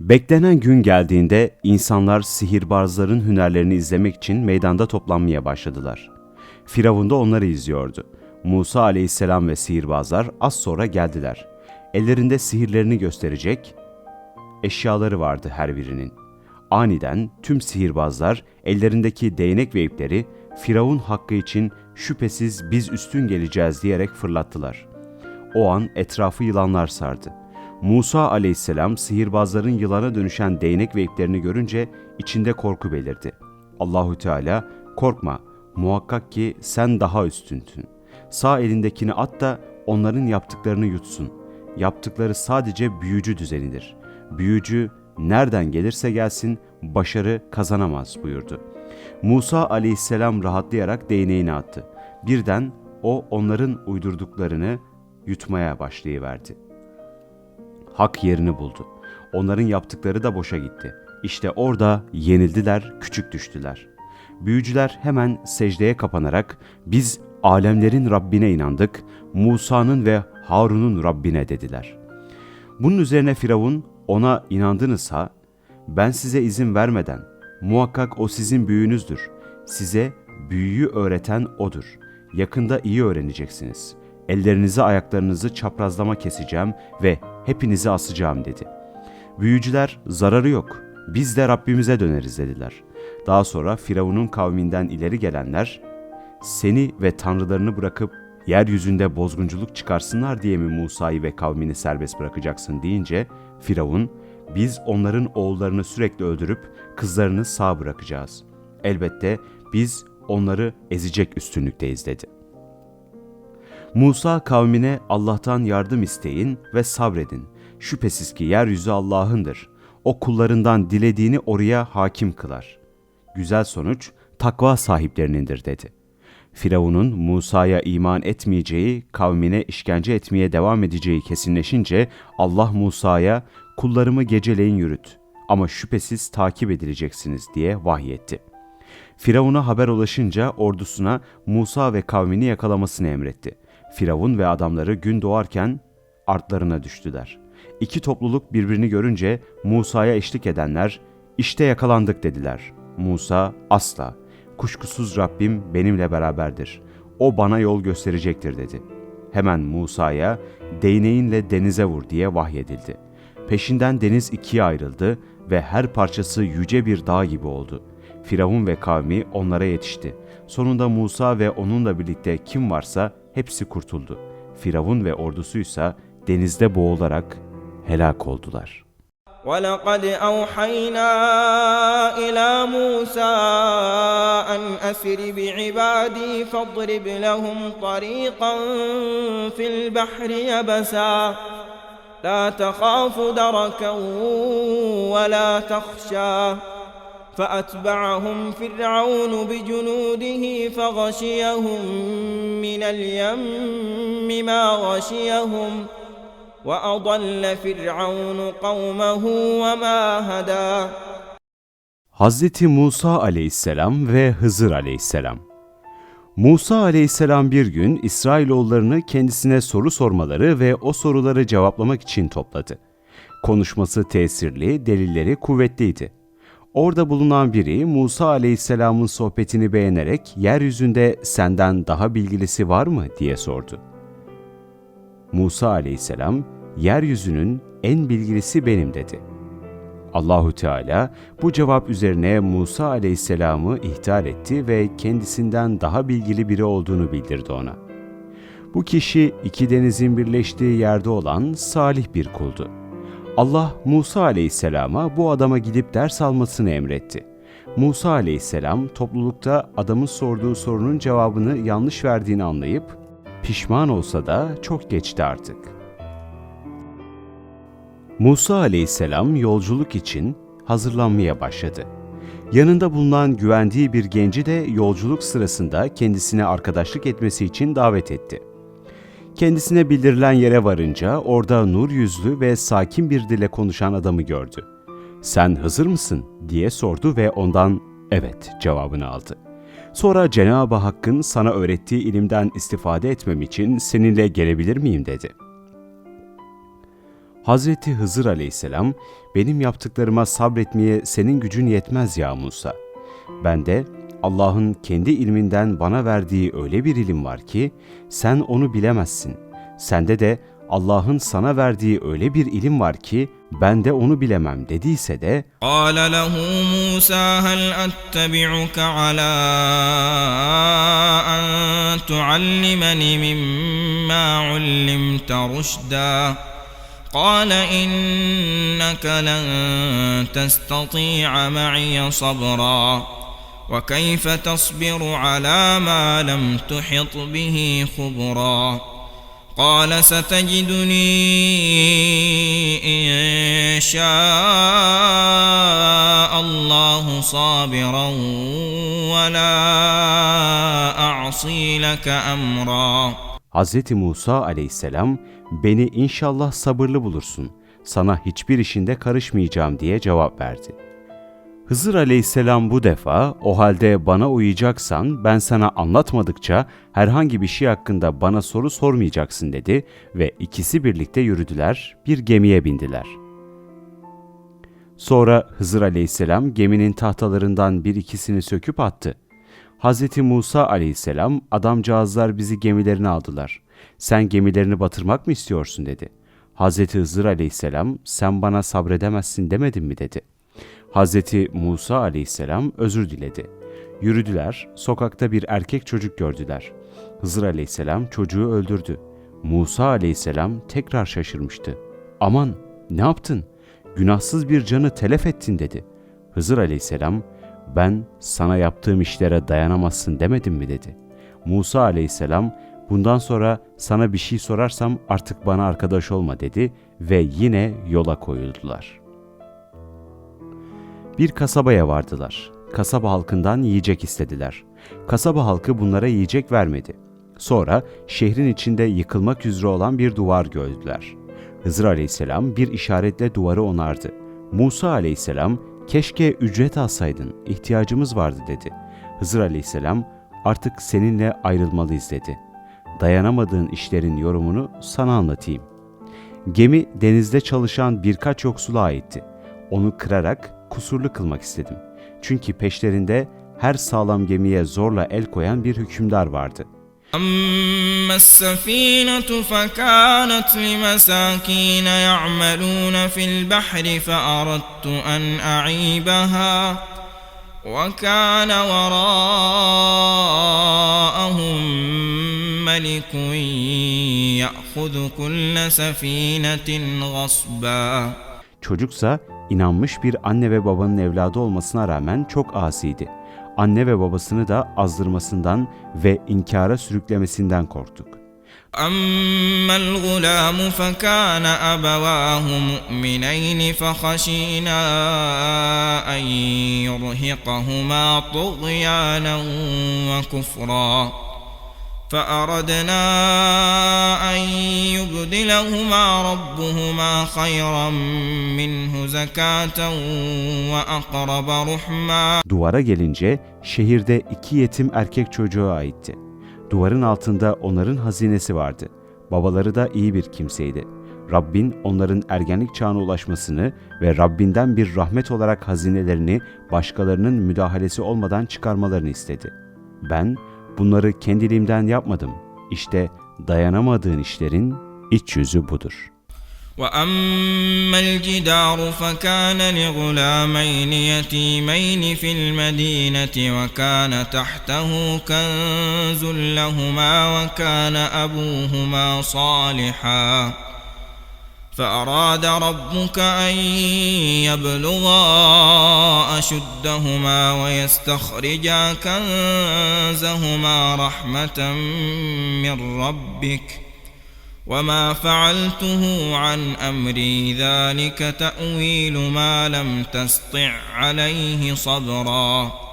Beklenen gün geldiğinde insanlar sihirbazların hünerlerini izlemek için meydanda toplanmaya başladılar. Firavun da onları izliyordu. Musa aleyhisselam ve sihirbazlar az sonra geldiler. Ellerinde sihirlerini gösterecek eşyaları vardı her birinin. Aniden tüm sihirbazlar ellerindeki değnek ve ipleri Firavun hakkı için şüphesiz biz üstün geleceğiz diyerek fırlattılar. O an etrafı yılanlar sardı. Musa aleyhisselam sihirbazların yılana dönüşen değnek ve iplerini görünce içinde korku belirdi. Allahü Teala korkma muhakkak ki sen daha üstünsün. Sağ elindekini at da onların yaptıklarını yutsun. Yaptıkları sadece büyücü düzenidir. Büyücü nereden gelirse gelsin başarı kazanamaz buyurdu. Musa aleyhisselam rahatlayarak değneğini attı. Birden o onların uydurduklarını yutmaya başlayıverdi. Hak yerini buldu. Onların yaptıkları da boşa gitti. İşte orada yenildiler, küçük düştüler. Büyücüler hemen secdeye kapanarak biz alemlerin Rabbine inandık, Musa'nın ve Harun'un Rabbine dediler. Bunun üzerine Firavun ona inandınızsa ben size izin vermeden muhakkak o sizin büyüğünüzdür. Size büyüyü öğreten odur. Yakında iyi öğreneceksiniz. Ellerinizi ayaklarınızı çaprazlama keseceğim ve hepinizi asacağım dedi. Büyücüler zararı yok. Biz de Rabbimize döneriz dediler. Daha sonra Firavun'un kavminden ileri gelenler seni ve tanrılarını bırakıp yeryüzünde bozgunculuk çıkarsınlar diye mi Musa'yı ve kavmini serbest bırakacaksın deyince Firavun biz onların oğullarını sürekli öldürüp kızlarını sağ bırakacağız. Elbette biz onları ezecek üstünlükteyiz dedi. Musa kavmine Allah'tan yardım isteyin ve sabredin. Şüphesiz ki yeryüzü Allah'ındır. O kullarından dilediğini oraya hakim kılar. Güzel sonuç takva sahiplerinindir dedi. Firavun'un Musa'ya iman etmeyeceği, kavmine işkence etmeye devam edeceği kesinleşince Allah Musa'ya kullarımı geceleyin yürüt ama şüphesiz takip edileceksiniz diye vahyetti. Firavun'a haber ulaşınca ordusuna Musa ve kavmini yakalamasını emretti. Firavun ve adamları gün doğarken artlarına düştüler. İki topluluk birbirini görünce Musa'ya eşlik edenler işte yakalandık dediler. Musa asla kuşkusuz Rabbim benimle beraberdir. O bana yol gösterecektir dedi. Hemen Musa'ya değneğinle denize vur diye vahyedildi. Peşinden deniz ikiye ayrıldı ve her parçası yüce bir dağ gibi oldu. Firavun ve kavmi onlara yetişti. Sonunda Musa ve onunla birlikte kim varsa hepsi kurtuldu. Firavun ve ordusuysa denizde boğularak helak oldular. ولقد أوحينا إلى موسى أن أسر بعبادي فاضرب لهم طريقا في البحر يبسا لا تخاف دركا ولا تخشى فأتبعهم فرعون بجنوده فغشيهم من اليم ما غشيهم وأضل فرعون قومه وما هدى Hazreti Musa aleyhisselam ve Hızır aleyhisselam. Musa aleyhisselam bir gün İsrailoğullarını kendisine soru sormaları ve o soruları cevaplamak için topladı. Konuşması tesirli, delilleri kuvvetliydi. Orada bulunan biri Musa aleyhisselamın sohbetini beğenerek yeryüzünde senden daha bilgilisi var mı diye sordu. Musa aleyhisselam, yeryüzünün en bilgilisi benim dedi. Allahu Teala bu cevap üzerine Musa aleyhisselamı ihtar etti ve kendisinden daha bilgili biri olduğunu bildirdi ona. Bu kişi iki denizin birleştiği yerde olan salih bir kuldu. Allah Musa aleyhisselama bu adama gidip ders almasını emretti. Musa aleyhisselam toplulukta adamın sorduğu sorunun cevabını yanlış verdiğini anlayıp pişman olsa da çok geçti artık. Musa aleyhisselam yolculuk için hazırlanmaya başladı. Yanında bulunan güvendiği bir genci de yolculuk sırasında kendisine arkadaşlık etmesi için davet etti. Kendisine bildirilen yere varınca orada nur yüzlü ve sakin bir dile konuşan adamı gördü. "Sen Hızır mısın?" diye sordu ve ondan "Evet" cevabını aldı. Sonra Cenab-ı Hakk'ın sana öğrettiği ilimden istifade etmem için seninle gelebilir miyim dedi. Hazreti Hızır aleyhisselam, benim yaptıklarıma sabretmeye senin gücün yetmez ya Musa. Ben de Allah'ın kendi ilminden bana verdiği öyle bir ilim var ki sen onu bilemezsin. Sende de Allah'ın sana verdiği öyle bir ilim var ki ben de onu bilemem dediyse de قال له موسى هل أتبعك على أن تعلمني مما علمت رشدا قال إنك لن تستطيع معي صبرا وكيف تصبر على ما لم تحط به خبرا قال ستجدني إن شاء الله صابرا ولا أعصي لك أمرا Hz. Musa aleyhisselam beni inşallah sabırlı bulursun. Sana hiçbir işinde karışmayacağım diye cevap verdi. Hızır aleyhisselam bu defa o halde bana uyacaksan ben sana anlatmadıkça herhangi bir şey hakkında bana soru sormayacaksın dedi ve ikisi birlikte yürüdüler, bir gemiye bindiler. Sonra Hızır aleyhisselam geminin tahtalarından bir ikisini söküp attı. Hz. Musa aleyhisselam adamcağızlar bizi gemilerine aldılar. Sen gemilerini batırmak mı istiyorsun dedi. Hz. Hızır aleyhisselam sen bana sabredemezsin demedin mi dedi. Hz. Musa aleyhisselam özür diledi. Yürüdüler, sokakta bir erkek çocuk gördüler. Hızır aleyhisselam çocuğu öldürdü. Musa aleyhisselam tekrar şaşırmıştı. Aman ne yaptın? Günahsız bir canı telef ettin dedi. Hızır aleyhisselam ben sana yaptığım işlere dayanamazsın demedim mi dedi. Musa aleyhisselam bundan sonra sana bir şey sorarsam artık bana arkadaş olma dedi ve yine yola koyuldular. Bir kasabaya vardılar. Kasaba halkından yiyecek istediler. Kasaba halkı bunlara yiyecek vermedi. Sonra şehrin içinde yıkılmak üzere olan bir duvar gördüler. Hızır aleyhisselam bir işaretle duvarı onardı. Musa aleyhisselam keşke ücret alsaydın, ihtiyacımız vardı dedi. Hızır aleyhisselam artık seninle ayrılmalıyız dedi. Dayanamadığın işlerin yorumunu sana anlatayım. Gemi denizde çalışan birkaç yoksula aitti. Onu kırarak kusurlu kılmak istedim. Çünkü peşlerinde her sağlam gemiye zorla el koyan bir hükümdar vardı. أما السفينة فكانت لمساكين يعملون في البحر فأردت أن أعيبها وكان وراءهم ملك يأخذ كل سفينة غصبا Çocuksa inanmış bir anne ve babanın evladı olmasına rağmen çok asiydi. Anne ve babasını da azdırmasından ve inkara sürüklemesinden korktuk. أما الغلام فكان أبواه مؤمنين فخشينا أن يرهقهما طغيانا وكفرا فأردنا أن يبدلهما ربهما خيرا منه زكاة وأقرب رحما Duvara gelince şehirde iki yetim erkek çocuğa aitti. Duvarın altında onların hazinesi vardı. Babaları da iyi bir kimseydi. Rabbin onların ergenlik çağına ulaşmasını ve Rabbinden bir rahmet olarak hazinelerini başkalarının müdahalesi olmadan çıkarmalarını istedi. Ben bunları kendiliğimden yapmadım. İşte dayanamadığın işlerin iç yüzü budur.'' واما الجدار فكان لغلامين يتيمين في المدينة وكان تحته كنز لهما وكان ابوهما صالحا فاراد ربك ان يبلغا اشدهما ويستخرجا كنزهما رحمه من ربك وما فعلته عن امري ذلك تاويل ما لم تسطع عليه صبرا.